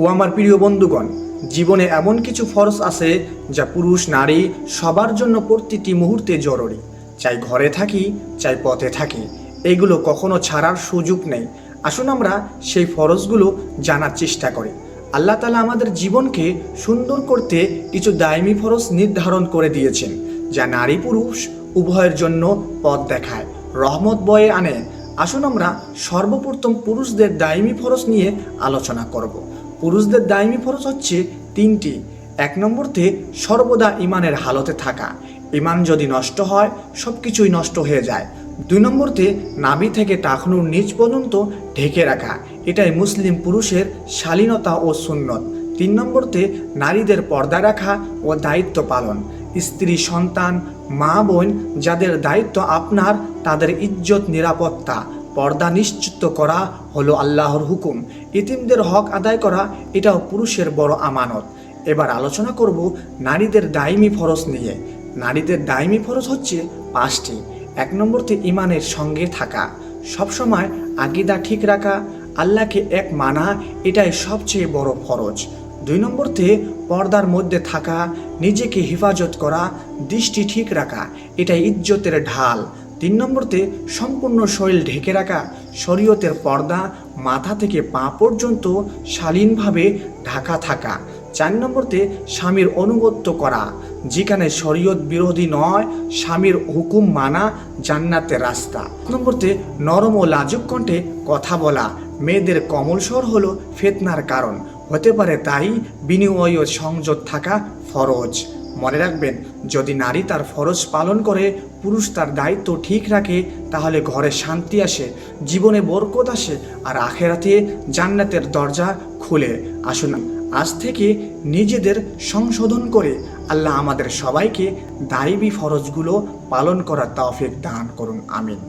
ও আমার প্রিয় বন্ধুগণ, জীবনে এমন কিছু ফরজ আছে যা পুরুষ, নারী সবার জন্য প্রতিটি মুহূর্তে জরুরি। চাই ঘরে থাকি, চাই পথে থাকি, এগুলো কখনো ছাড়ার সুযোগ নেই। আসুন আমরা সেই ফরজগুলো জানার চেষ্টা করি। আল্লাহ তালা আমাদের জীবনকে সুন্দর করতে কিছু দায়মি ফরজ নির্ধারণ করে দিয়েছেন, যা নারী পুরুষ উভয়ের জন্য পথ দেখায়, রহমত বয়ে আনে। আসুন আমরা সর্বপ্রথম পুরুষদের দায়মি ফরজ নিয়ে আলোচনা করব। পুরুষদের দায়মি ফরজ হচ্ছে তিনটি। এক নম্বরতে, সর্বদা ইমানের হালতে থাকা। ইমান যদি নষ্ট হয় সব কিছুই নষ্ট হয়ে যায়। দুই নম্বরতে, নাভি থেকে টাকনুর নিচ পর্যন্ত ঢেকে রাখা। এটাই মুসলিম পুরুষের শালীনতা ও সুন্নত। তিন নম্বরতে, নারীদের পর্দা রাখা ও দায়িত্ব পালন। স্ত্রী, সন্তান, মা, বোন, যাদের দায়িত্ব আপনার, তাদের ইজ্জত, নিরাপত্তা। পর্দা নিশ্চিত করা হলো আল্লাহর হুকুম। ইতিমদের হক আদায় করা, এটাও পুরুষের বড় আমানত। এবার আলোচনা করব নারীদের দায়মি ফরজ নিয়ে। নারীদের দায়মি ফরজ হচ্ছে পাঁচটি। এক নম্বরতে ইমানের সঙ্গে থাকা। সবসময় আগিদা ঠিক রাখা, আল্লাহকে এক মানা, এটাই সবচেয়ে বড় ফরজ। দুই নম্বরতে পর্দার মধ্যে থাকা, নিজেকে হেফাজত করা, দৃষ্টি ঠিক রাখা, এটাই ইজ্জতের ঢাল। তিন নম্বরতে সম্পূর্ণ শরীর ঢেকে রাখা, শরীয়তের পর্দা, মাথা থেকে পা পর্যন্ত শালীনভাবে ঢাকা থাকা। চার নম্বরতে স্বামীর অনুগত্য করা, যেখানে শরীয়ত বিরোধী নয়, স্বামীর হুকুম মানা জান্নাতের রাস্তা। নম্বরতে নরম ও লাজুক কণ্ঠে কথা বলা, মেয়েদের কমল স্বর হলো ফেতনার কারণ। হতে পারে তাই বিনিময় ও সংযোগ থাকা ফরজ। মনে রাখবেন, যদি নারী তার ফরজ পালন করে, পুরুষ তার দায়িত্ব ঠিক রাখে, তাহলে ঘরে শান্তি আসে, জীবনে বরকত আসে, আর আখেরাতে জান্নাতের দরজা খুলে। আসুন, আজ থেকে নিজেদের সংশোধন করে আল্লাহ আমাদের সবাইকে দায়বী ফরজগুলো পালন করার তৌফিক দান করুন, আমিন।